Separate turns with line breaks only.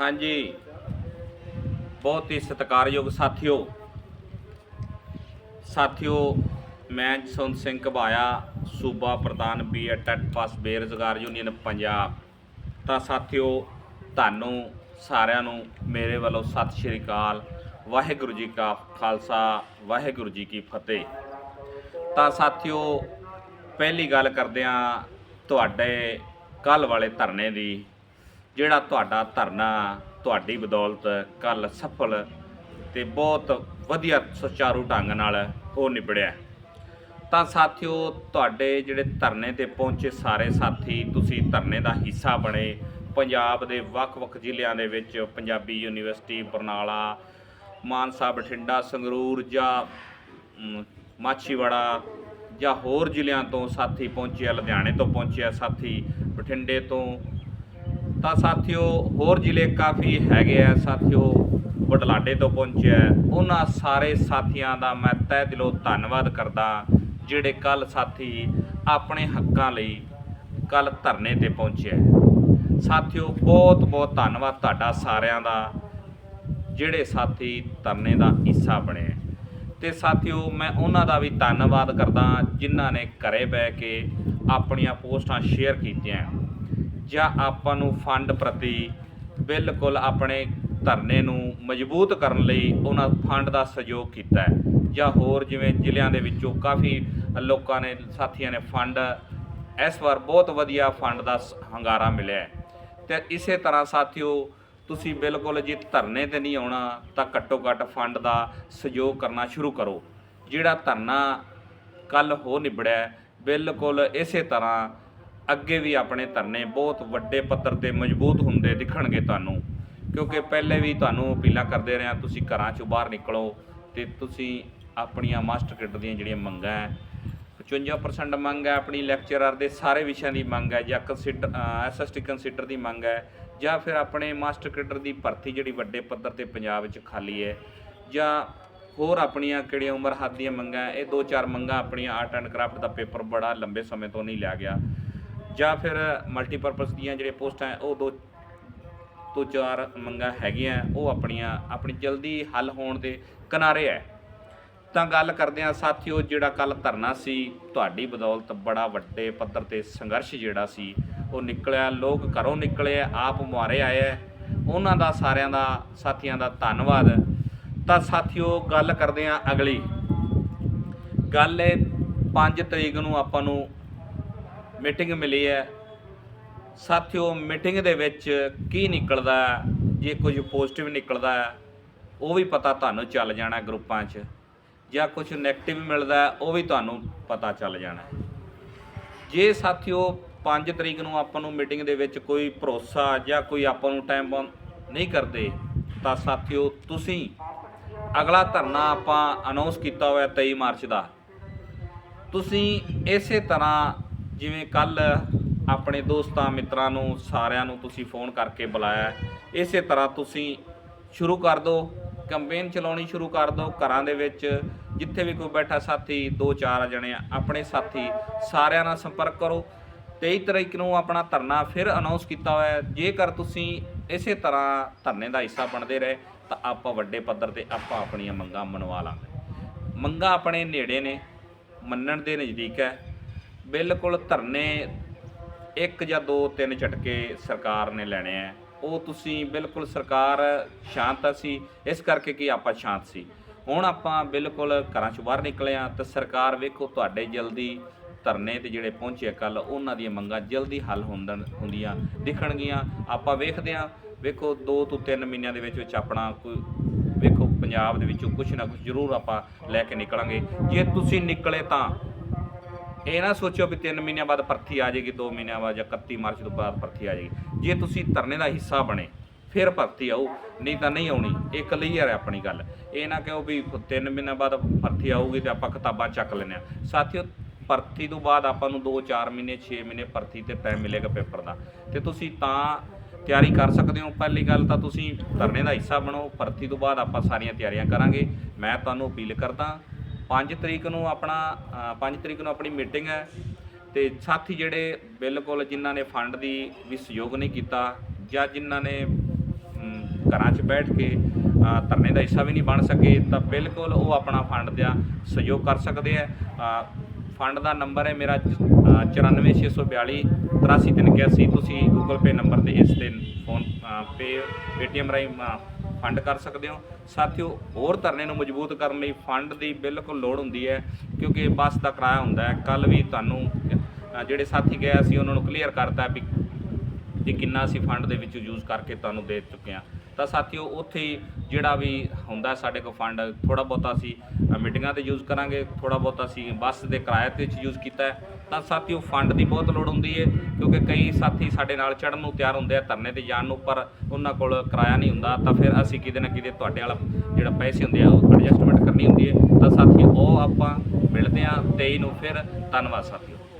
ਹਾਂਜੀ। ਬਹੁਤ ਹੀ ਸਤਿਕਾਰਯੋਗ ਸਾਥੀਓ। ਸਾਥੀਓ, ਮੈਂ ਜਸਵੰਤ ਸਿੰਘ ਘਬਾਇਆ, ਸੂਬਾ ਪ੍ਰਧਾਨ ਬੀਏ ਟੈਟ ਪਾਸ ਬੇਰੁਜ਼ਗਾਰ ਯੂਨੀਅਨ ਪੰਜਾਬ। ਤਾਂ ਸਾਥੀਓ, ਤੁਹਾਨੂੰ ਸਾਰਿਆਂ ਨੂੰ ਮੇਰੇ ਵੱਲੋਂ ਸਤਿ ਸ਼੍ਰੀ ਅਕਾਲ। ਵਾਹਿਗੁਰੂ ਜੀ ਕਾ ਖਾਲਸਾ, ਵਾਹਿਗੁਰੂ ਜੀ ਕੀ ਫਤਿਹ। ਤਾਂ ਸਾਥੀਓ, ਪਹਿਲੀ ਗੱਲ ਕਰਦੇ ਹਾਂ ਤੁਹਾਡੇ ਕੱਲ ਵਾਲੇ ਧਰਨੇ ਦੀ। ਜਿਹੜਾ ਤੁਹਾਡਾ ਧਰਨਾ, ਤੁਹਾਡੀ ਬਦੌਲਤ ਕੱਲ ਸਫਲ ਤੇ ਬਹੁਤ ਵਧੀਆ ਸੁਚਾਰੂ ਢੰਗ ਨਾਲ ਉਹ ਨਿਬੜਿਆ ਤਾਂ ਸਾਥੀਓ, ਤੁਹਾਡੇ ਜਿਹੜੇ ਧਰਨੇ ਤੇ ਪਹੁੰਚੇ ਸਾਰੇ ਸਾਥੀ, ਤੁਸੀਂ ਧਰਨੇ ਦਾ ਹਿੱਸਾ ਬਣੇ। ਪੰਜਾਬ ਦੇ ਵੱਖ-ਵੱਖ ਜ਼ਿਲ੍ਹਿਆਂ ਦੇ ਵਿੱਚ ਪੰਜਾਬੀ ਯੂਨੀਵਰਸਿਟੀ, ਬਰਨਾਲਾ ਮਾਨਸਾ ਬਠਿੰਡਾ, ਸੰਗਰੂਰ ਜਾਂ ਮਾਛੀਵਾੜਾ ਜਾਂ ਹੋਰ ਜ਼ਿਲ੍ਹਿਆਂ ਤੋਂ ਸਾਥੀ ਪਹੁੰਚਿਆ ਲੁਧਿਆਣੇ ਤੋਂ ਪਹੁੰਚਿਆ ਸਾਥੀ, ਬਠਿੰਡੇ ਤੋਂ ਤਾਂ ਸਾਥੀਓ ਹੋਰ ਜ਼ਿਲ੍ਹੇ ਕਾਫੀ ਹੈਗੇ ਆ ਸਾਥੀਓ ਬਟਲਾਡੇ ਤੋਂ ਪਹੁੰਚਿਆ ਉਹਨਾਂ ਸਾਰੇ ਸਾਥੀਆਂ ਦਾ ਮੈਂ ਤਹਿ ਦਿਲੋਂ ਧੰਨਵਾਦ ਕਰਦਾ ਜਿਹੜੇ ਕੱਲ ਸਾਥੀ ਆਪਣੇ ਹੱਕਾਂ ਲਈ ਕੱਲ ਧਰਨੇ ਤੇ ਪਹੁੰਚਿਆ ਹੈ। ਸਾਥੀਓ ਬਹੁਤ ਬਹੁਤ ਧੰਨਵਾਦ ਤੁਹਾਡਾ ਸਾਰਿਆਂ ਦਾ, ਜਿਹੜੇ ਸਾਥੀ ਧਰਨੇ ਦਾ ਹਿੱਸਾ ਬਣੇ ਹੈ। ਤੇ ਸਾਥੀਓ ਮੈਂ ਉਹਨਾਂ ਦਾ ਵੀ ਧੰਨਵਾਦ ਕਰਦਾ ਜਿਨ੍ਹਾਂ ਨੇ ਘਰੇ ਬਹਿ ਕੇ ਆਪਣੀਆਂ ਪੋਸਟਾਂ ਸ਼ੇਅਰ ਕੀਤੀਆਂ ਜਾਂ ਆਪਾਂ ਨੂੰ ਫੰਡ ਪ੍ਰਤੀ ਬਿਲਕੁਲ ਆਪਣੇ ਧਰਨੇ ਨੂੰ ਮਜ਼ਬੂਤ ਕਰਨ ਲਈ ਉਹਨਾਂ ਫੰਡ ਦਾ ਸਹਿਯੋਗ ਕੀਤਾ ਹੈ। ਜਾਂ ਹੋਰ ਜਿਵੇਂ ਜ਼ਿਲ੍ਹਿਆਂ ਦੇ ਵਿੱਚੋਂ ਕਾਫੀ ਲੋਕਾਂ ਨੇ, ਸਾਥੀਆਂ ਨੇ ਫੰਡ, ਇਸ ਵਾਰ ਬਹੁਤ ਵਧੀਆ ਫੰਡ ਦਾ ਸ- ਹੰਗਾਰਾ ਮਿਲਿਆ ਹੈ। ਤੇ ਇਸੇ ਤਰ੍ਹਾਂ ਸਾਥੀਓ, ਤੁਸੀਂ ਬਿਲਕੁਲ ਜੇ ਧਰਨੇ ਤੇ ਨਹੀਂ ਆਉਣਾ, ਤਾਂ ਘੱਟੋ ਘੱਟ ਫੰਡ ਦਾ ਸਹਿਯੋਗ ਕਰਨਾ ਸ਼ੁਰੂ ਕਰੋ। ਜਿਹੜਾ ਧਰਨਾ ਕੱਲ ਹੋ ਨਿਬੜਿਆ, ਬਿਲਕੁਲ ਇਸੇ ਤਰ੍ਹਾਂ ਅੱਗੇ ਵੀ ਆਪਣੇ ਧਰਨੇ ਬਹੁਤ ਵੱਡੇ ਪੱਧਰ ਤੇ ਮਜ਼ਬੂਤ ਹੁੰਦੇ ਦਿਖਣਗੇ ਤੁਹਾਨੂੰ। ਕਿਉਂਕਿ ਪਹਿਲੇ ਵੀ ਤੁਹਾਨੂੰ ਅਪੀਲਾਂ ਕਰਦੇ ਰਹੇ ਹਾਂ, ਤੁਸੀਂ ਘਰਾਂ ਚੋਂ ਬਾਹਰ ਨਿਕਲੋ ਤੇ ਤੁਸੀਂ ਆਪਣੀਆਂ ਮਾਸਟਰ ਕਿੱਟ ਦੀਆਂ ਜਿਹੜੀਆਂ ਮੰਗਾਂ ਹੈ 55% ਮੰਗ ਹੈ ਆਪਣੀ ਲੈਕਚਰਰ ਦੇ ਸਾਰੇ ਵਿਸ਼ਿਆਂ ਦੀ ਮੰਗ ਹੈ ਜਾਂ ਕੰਸੀਡਰ ਐਸਐਸਟੀ ਕੰਸੀਡਰ ਦੀ ਮੰਗ ਹੈ ਜਾਂ ਫਿਰ ਆਪਣੇ ਮਾਸਟਰ ਕੈਡਰ ਦੀ ਭਰਤੀ ਜਿਹੜੀ ਵੱਡੇ ਪੱਧਰ ਤੇ ਪੰਜਾਬ ਵਿੱਚ ਖਾਲੀ ਹੈ ਜਾਂ ਹੋਰ ਆਪਣੀਆਂ ਕਿਹੜੀਆਂ ਉਮਰ ਹੱਦ ਦੀਆਂ ਮੰਗਾਂ ਇਹ ਦੋ ਚਾਰ ਮੰਗਾਂ ਆਪਣੀਆਂ ਆਰਟ ਐਂਡ ਕਰਾਫਟ ਦਾ ਪੇਪਰ ਬੜਾ ਲੰਬੇ ਸਮੇਂ ਤੋਂ ਨਹੀਂ ਲਿਆ ਗਿਆ। ਜਾਂ ਫਿਰ ਮਲਟੀਪਰਪਸ ਦੀਆਂ ਜਿਹੜੇ ਪੋਸਟਾਂ ਹੈ, ਉਹ ਦੋ ਤੋਂ ਚਾਰ ਮੰਗਾਂ ਹੈਗੀਆਂ ਉਹ ਆਪਣੀਆਂ ਆਪਣੀ ਜਲਦੀ ਹੱਲ ਹੋਣ ਦੇ ਕਿਨਾਰੇ ਹੈ। ਤਾਂ ਗੱਲ ਕਰਦੇ ਹਾਂ ਸਾਥੀਓ ਜਿਹੜਾ ਕੱਲ ਧਰਨਾ ਸੀ ਤੁਹਾਡੀ ਬਦੌਲਤ ਬੜਾ ਵੱਡੇ ਪੱਧਰ ਤੇ ਸੰਘਰਸ਼ ਜਿਹੜਾ ਸੀ ਉਹ ਨਿਕਲਿਆ ਲੋਕ ਘਰੋਂ ਨਿਕਲੇ ਆਪ ਮੁਹਾਰੇ ਆਏ ਹੈ। ਉਹਨਾਂ ਦਾ ਸਾਰਿਆਂ ਦਾ ਸਾਥੀਆਂ ਦਾ ਧੰਨਵਾਦ। ਤਾਂ ਸਾਥੀਓ ਗੱਲ ਕਰਦੇ ਹਾਂ ਅਗਲੀ। ਗੱਲ ਹੈ 5 ਤਰੀਕ ਨੂੰ ਆਪਾਂ ਨੂੰ ਮੀਟਿੰਗ ਮਿਲੀ ਹੈ। ਸਾਥੀਓ, ਮੀਟਿੰਗ ਦੇ ਵਿੱਚ ਕੀ ਨਿਕਲਦਾ ਜੇ ਕੁਝ ਪੋਜ਼ਿਟਿਵ ਨਿਕਲਦਾ ਉਹ ਵੀ ਪਤਾ ਤੁਹਾਨੂੰ ਚੱਲ ਜਾਣਾ ਗਰੁੱਪਾਂ 'ਚ। ਜਾਂ ਕੁਝ 네ਗੇਟਿਵ ਮਿਲਦਾ ਉਹ ਵੀ ਤੁਹਾਨੂੰ ਪਤਾ ਚੱਲ ਜਾਣਾ ਜੇ ਸਾਥੀਓ 5 ਤਰੀਕ ਨੂੰ ਆਪਾਂ ਨੂੰ ਮੀਟਿੰਗ ਦੇ ਵਿੱਚ ਕੋਈ ਭਰੋਸਾ ਜਾਂ ਕੋਈ ਆਪਾਂ ਨੂੰ ਟਾਈਮ ਬਾਉਂਡ ਨਹੀਂ ਕਰਦੇ, ਤਾਂ ਸਾਥੀਓ, ਤੁਸੀਂ ਅਗਲਾ ਧਰਨਾ ਆਪਾਂ ਅਨਾਉਂਸ ਕੀਤਾ ਹੋਇਆ 23 ਮਾਰਚ ਦਾ। ਤੁਸੀਂ ਇਸੇ ਤਰ੍ਹਾਂ ਜਿਵੇਂ ਕੱਲ ਆਪਣੇ ਦੋਸਤਾਂ, ਮਿੱਤਰਾਂ ਨੂੰ, ਸਾਰਿਆਂ ਨੂੰ ਤੁਸੀਂ ਫੋਨ ਕਰਕੇ ਬੁਲਾਇਆ ਇਸੇ ਤਰ੍ਹਾਂ ਤੁਸੀਂ ਸ਼ੁਰੂ ਕਰ ਦਿਓ, ਕੰਪੇਨ ਚਲਾਉਣੀ ਸ਼ੁਰੂ ਕਰ ਦਿਓ ਘਰਾਂ ਦੇ ਵਿੱਚ। ਜਿੱਥੇ ਵੀ ਕੋਈ ਬੈਠਾ ਸਾਥੀ, ਦੋ ਚਾਰ ਜਣੇ ਆਪਣੇ ਸਾਥੀ, ਸਾਰਿਆਂ ਨਾਲ ਸੰਪਰਕ ਕਰੋ। 23 ਤਰੀਕ ਨੂੰ ਆਪਣਾ ਧਰਨਾ ਫਿਰ ਅਨਾਉਂਸ ਕੀਤਾ ਹੋਇਆ ਹੈ। ਜੇਕਰ ਤੁਸੀਂ ਇਸੇ ਤਰ੍ਹਾਂ ਧਰਨੇ ਦਾ ਹਿੱਸਾ ਬਣਦੇ ਰਹੇ, ਤਾਂ ਆਪਾਂ ਵੱਡੇ ਪੱਧਰ ਤੇ ਆਪਾਂ ਆਪਣੀਆਂ ਮੰਗਾਂ ਮਨਵਾ ਲਾਂਗੇ। ਮੰਗਾਂ ਆਪਣੇ ਨੇੜੇ ਨੇ, ਮੰਨਣ ਦੇ ਨਜ਼ਦੀਕ ਹੈ। ਬਿਲਕੁਲ ਧਰਨੇ ਇੱਕ ਜਾਂ ਦੋ, ਤਿੰਨ ਝਟਕੇ ਸਰਕਾਰ ਨੇ ਲੈਣੇ ਆ। ਉਹ ਤੁਸੀਂ ਬਿਲਕੁਲ ਸਰਕਾਰ ਸ਼ਾਂਤ ਸੀ। ਇਸ ਕਰਕੇ ਕਿ ਆਪਾਂ ਸ਼ਾਂਤ ਸੀ। ਹੁਣ ਆਪਾਂ ਬਿਲਕੁਲ ਘਰਾਂ ਚੋਂ ਬਾਹਰ ਨਿਕਲੇ ਆ ਤੇ ਸਰਕਾਰ ਵੇਖੋ ਤੁਹਾਡੇ ਜਲਦੀ ਧਰਨੇ ਤੇ ਜਿਹੜੇ ਪਹੁੰਚੇ ਕੱਲ ਉਹਨਾਂ ਦੀਆਂ ਮੰਗਾਂ ਜਲਦੀ ਹੱਲ ਹੁੰਦਣ, ਹੁੰਦੀਆਂ ਦਿਖਣਗੀਆਂ। ਆਪਾਂ ਵੇਖਦੇ ਆ, ਵੇਖੋ 2 ਤੋਂ 3 ਮਹੀਨਿਆਂ ਦੇ ਵਿੱਚ ਵਿੱਚ ਆਪਣਾ ਕੋਈ, ਵੇਖੋ ਪੰਜਾਬ ਦੇ ਵਿੱਚੋਂ ਕੁਝ ਨਾ ਕੁਝ ਜ਼ਰੂਰ ਆਪਾਂ ਲੈ ਕੇ ਨਿਕਲਾਂਗੇ। ਜੇ ਤੁਸੀਂ ਨਿਕਲੇ ਤਾਂ ਇਹ ਨਾ ਸੋਚਿਓ ਵੀ 3 ਮਹੀਨਿਆਂ ਬਾਅਦ ਭਰਤੀ ਆ ਜਾਏਗੀ 2 ਮਹੀਨਿਆਂ ਬਾਅਦ ਜਾਂ 31 ਮਾਰਚ ਤੋਂ ਬਾਅਦ ਭਰਤੀ ਆ ਜਾਏਗੀ। ਜੇ ਤੁਸੀਂ ਧਰਨੇ ਦਾ ਹਿੱਸਾ ਬਣੇ, ਫਿਰ ਭਰਤੀ ਆਊ ਨਹੀਂ ਤਾਂ ਨਹੀਂ ਆਉਣੀ। ਇਹ ਕਲੀਅਰ ਹੈ ਆਪਣੀ ਗੱਲ। ਇਹ ਨਾ ਕਹੋ ਵੀ 3 ਮਹੀਨਿਆਂ ਬਾਅਦ ਭਰਤੀ ਆਊਗੀ ਤੇ ਆਪਾਂ ਕਿਤਾਬਾਂ ਚੱਕ ਲੈਂਦੇ ਆ ਸਾਥੀਓ, ਭਰਤੀ ਤੋਂ ਬਾਅਦ ਆਪਾਂ ਨੂੰ 2-4 ਮਹੀਨੇ 6 ਮਹੀਨੇ ਭਰਤੀ ਤੇ ਟਾਈਮ ਮਿਲੇਗਾ ਪੇਪਰ ਦਾ। ਤੇ ਤੁਸੀਂ ਤਾਂ ਤਿਆਰੀ ਕਰ ਸਕਦੇ ਹੋ। ਪਹਿਲੀ ਗੱਲ ਤਾਂ ਤੁਸੀਂ ਧਰਨੇ ਦਾ ਹਿੱਸਾ ਬਣੋ ਭਰਤੀ ਤੋਂ ਬਾਅਦ ਆਪਾਂ ਸਾਰੀਆਂ ਤਿਆਰੀਆਂ ਕਰਾਂਗੇ। ਮੈਂ ਤੁਹਾਨੂੰ ਅਪੀਲ ਕਰਦਾ 5 ਤਰੀਕ ਨੂੰ ਆਪਣਾ 5 ਤਰੀਕ ਨੂੰ ਆਪਣੀ ਮੀਟਿੰਗ ਹੈ ਤੇ ਸਾਥੀ ਜਿਹੜੇ ਬਿਲਕੁਲ ਜਿਨ੍ਹਾਂ ਨੇ ਫੰਡ ਦੀ ਵੀ ਸਹਿਯੋਗ ਨਹੀਂ ਕੀਤਾ ਜਾਂ ਜਿਨ੍ਹਾਂ ਨੇ ਘਰਾਂ 'ਚ ਬੈਠ ਕੇ ਧਰਨੇ ਦਾ ਹਿੱਸਾ ਵੀ ਨਹੀਂ ਬਣ ਸਕੇ, ਤਾਂ ਬਿਲਕੁਲ ਉਹ ਆਪਣਾ ਫੰਡ ਦਾ ਸਹਿਯੋਗ ਕਰ ਸਕਦੇ ਆ ਫੰਡ ਦਾ ਨੰਬਰ ਹੈ ਮੇਰਾ 94642 83381 ਤੁਸੀਂ ਗੂਗਲ ਪੇ ਨੰਬਰ ਤੇ ਇਸ ਤੇ ਫੋਨ ਪੇ ਪੇਟੀਐਮ ਰਾਹੀਂ ਫੰਡ ਕਰ ਸਕਦੇ ਹੋ। ਸਾਥੀਓ, ਹੋਰ ਧਰਨੇ ਨੂੰ ਮਜ਼ਬੂਤ ਕਰਨ ਲਈ ਫੰਡ ਦੀ ਬਿਲਕੁਲ ਲੋੜ ਹੁੰਦੀ ਹੈ, ਕਿਉਂਕਿ ਬੱਸ ਦਾ ਕਿਰਾਇਆ ਹੁੰਦਾ ਹੈ। ਕੱਲ ਵੀ ਤੁਹਾਨੂੰ ਜਿਹੜੇ ਸਾਥੀ ਗਏ, ਅਸੀਂ ਉਹਨਾਂ ਨੂੰ ਕਲੀਅਰ ਕਰਤਾ ਵੀ ਕਿ ਕਿੰਨਾ ਅਸੀਂ ਫੰਡ ਦੇ ਵਿੱਚ ਯੂਜ਼ ਕਰਕੇ ਤੁਹਾਨੂੰ ਦੇ ਚੁੱਕੇ ਹਾਂ। ਤਾਂ ਸਾਥੀਓ, ਉੱਥੇ ਜਿਹੜਾ ਵੀ ਹੁੰਦਾ ਸਾਡੇ ਕੋਲ ਫੰਡ ਥੋੜਾ ਬਹੁਤਾ ਅਸੀਂ ਮੀਟਿੰਗਾਂ ਤੇ ਯੂਜ਼ ਕਰਾਂਗੇ ਥੋੜਾ ਬਹੁਤਾ ਅਸੀਂ ਬੱਸ ਦੇ ਕਿਰਾਏ ਤੇ ਯੂਜ਼ ਕੀਤਾ ਹੈ। ਤਾਂ ਸਾਥੀਓ ਫੰਡ ਦੀ ਬਹੁਤ ਲੋੜ ਹੁੰਦੀ ਹੈ, ਕਿਉਂਕਿ ਕਈ ਸਾਥੀ ਸਾਡੇ ਨਾਲ ਚੜਨ ਨੂੰ ਤਿਆਰ ਹੁੰਦੇ ਆ, ਧਰਨੇ ਤੇ ਜਾਣ ਨੂੰ, ਪਰ ਉਹਨਾਂ ਕੋਲ ਕਿਰਾਇਆ ਨਹੀਂ ਹੁੰਦਾ। ਤਾਂ ਫਿਰ ਅਸੀਂ ਕਿਤੇ ਨਾ ਕਿਤੇ ਤੁਹਾਡੇ ਵਾਲਾ ਜਿਹੜਾ ਪੈਸੇ ਹੁੰਦੇ ਆ, ਉਹ ਐਡਜਸਟਮੈਂਟ ਕਰਨੀ ਹੁੰਦੀ ਹੈ। ਤਾਂ ਸਾਥੀਓ, ਉਹ ਆਪਾਂ ਮਿਲਦੇ ਆ 23 ਨੂੰ ਫਿਰ। ਧੰਨਵਾਦ, ਸਾਥੀਓ।